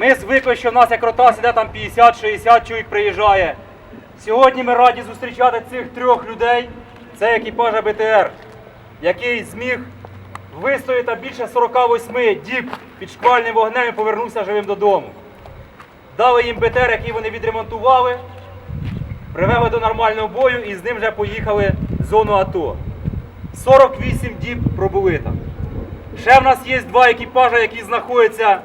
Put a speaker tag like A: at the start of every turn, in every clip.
A: Ми звикли, що в нас як ротас іде там 50-60 чоловік приїжджає. Сьогодні ми раді зустрічати цих трьох людей. Це екіпаж БТР, який зміг вистояти більше 48 діб під шквальним вогнем і повернувся живим додому. Дали їм БТР, який вони відремонтували, привели до нормального бою і з ним вже поїхали в зону АТО. 48 діб пробули там. Ще в нас є два екіпажа, які знаходяться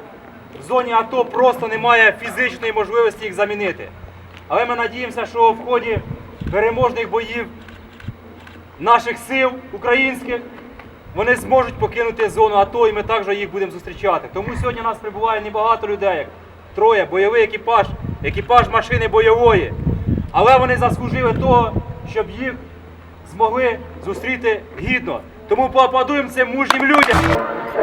A: в зоні АТО, просто немає фізичної можливості їх замінити. Але ми надіємося, що в ході переможних боїв наших сил українських вони зможуть покинути зону АТО і ми також їх будемо зустрічати. Тому сьогодні нас прибуває небагато людей, троє, бойовий екіпаж, екіпаж машини бойової. Але вони заслужили того, щоб їх змогли зустріти гідно. Тому поаплодуємо цим мужнім людям.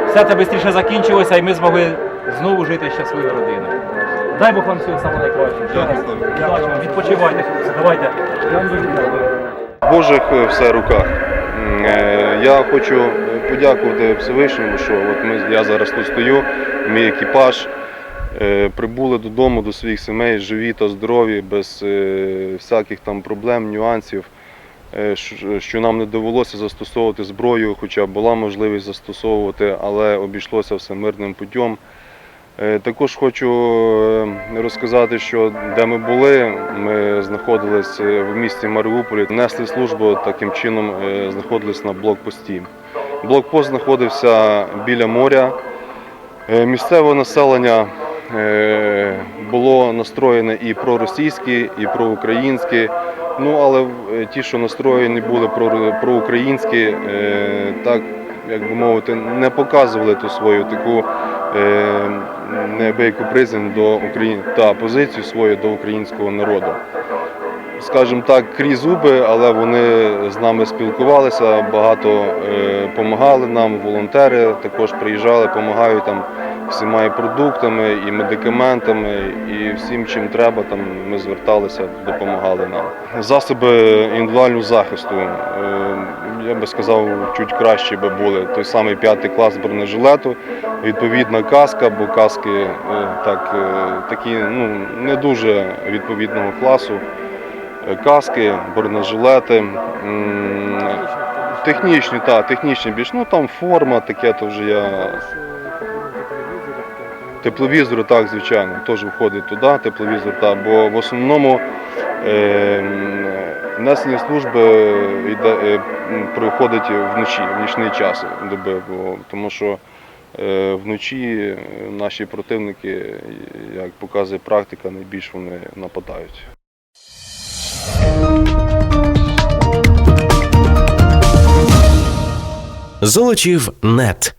A: Все це швидше закінчилося і ми змогли знову жити щасливою родиною. Дай Бог вам всього самого найкращого. Удачі. Відпочивайте. Давайте.
B: В Божих е, все руках. Е, Я хочу подякувати Всевишньому, що от ми, я зараз тут стою, мій екіпаж е, прибули додому до своїх сімей живі та здорові, без всяких там проблем, нюансів, що нам не довелося застосовувати зброю, хоча була можливість застосовувати, але обійшлося все мирним путем. Е, Також хочу е, розказати, що де ми були, ми знаходились е, в місті Маріуполі, несли службу, таким чином знаходились на блокпості. Блокпост знаходився біля моря. Місцеве населення було настроєне і проросійське, і проукраїнське. Ну, але ті, що настроєні були про- проукраїнські, так як би мовити, не показували ту свою таку неабияку призм до України та позицію свою до українського народу. Скажімо так, крізь зуби, але вони з нами спілкувалися, багато допомагали нам, волонтери також приїжджали, допомагають там всіма і продуктами, і медикаментами, і всім, чим треба, там ми зверталися, допомагали нам. Засоби індивідуального захисту, е, я би сказав, чуть краще би були. Той самий п'ятий клас бронежилету, відповідна каска, бо каски е, так, е, такі ну, не дуже відповідного класу. Е, Каски, бронежилети, технічні, так, технічні більш, ну там форма, таке то вже я. Тепловізор, так, звичайно, теж входить туди, тепловізор, так, бо в основному несення служби йде, е, проходить вночі, в нічний час доби, бо, тому що е, вночі наші противники, як показує практика, найбільш вони нападають.
C: Золочів нет.